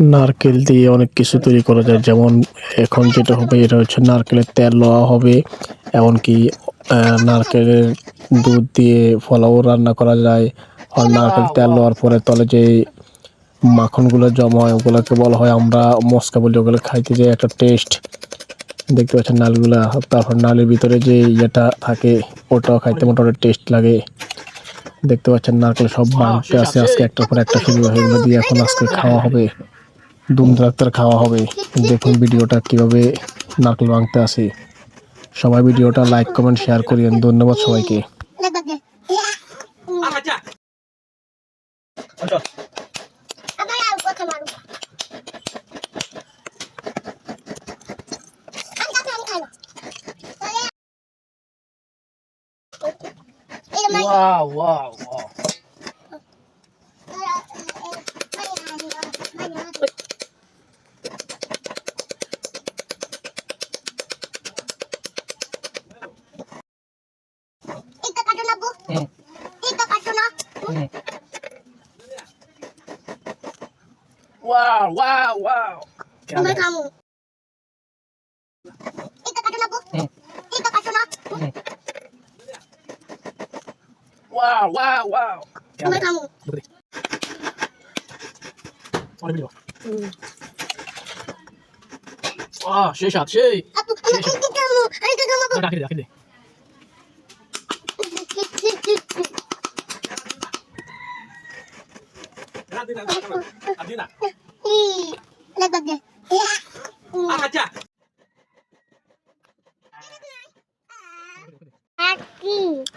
নারকেল দিয়ে অনেক কিছু তৈরি করা যায়। যেমন এখন যেটা হবে এটা হচ্ছে নারকেলের তেল লওয়া হবে। এমনকি নারকেলের দুধ দিয়ে ফলাও রান্না করা যায়। আর নারকেল তেল লওয়ার পরে তলে যে মাখনগুলো জমা হয় ওগুলোকে বলা হয় আমরা মস্কা বলি ওগুলো খাইতে যে একটা টেস্ট দেখতে পাচ্ছেন নালগুলা। তারপর নালের ভিতরে যে ইয়েটা থাকে ওটাও খাইতে মোটামুটি টেস্ট লাগে। দেখতে পাচ্ছেন নারকেল সব বানতে আছে। আজকে একটার পর একটা শুরু হয়ে দিয়ে এখন আজকে খাওয়া হবে। দুম ডাক্তার খাওয়া হবে। দেখুন ভিডিওটা কীভাবে নারকেল ভাঙতে আসে। সবাই ভিডিওটা লাইক কমেন্ট শেয়ার করিয়েন। ধন্যবাদ সবাইকে। আচ্ছা আচ্ছা আবার ওয়াও ওয়াও ওয়াও আমরা খামু এটা কাটো না গো এটা কাটো না ওয়াও ওয়াও ওয়াও আমরা খামু অনেক ভিডিও আহ সেই সাত সেই আপু আমি এটা খামু আমি এটা খামু ডাকি ডাকি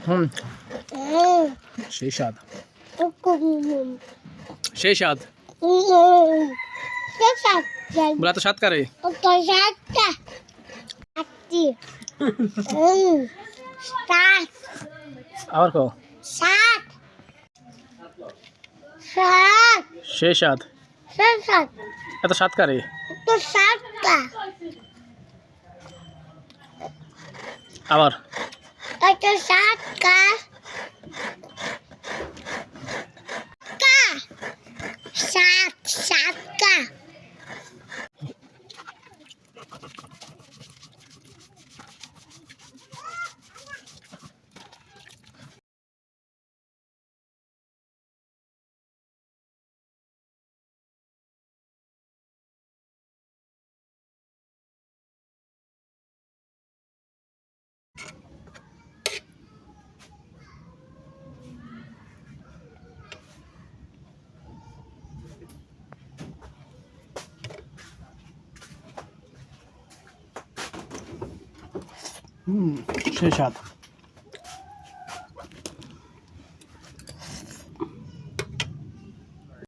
হুম সেই স্বাদ সেই স্বাদ বলা তো স্বাদ কারে. আবার কো Sat. Sat. সে সাত এত সাত কারে? আবার? সাত কার হুম সেই স্বাদ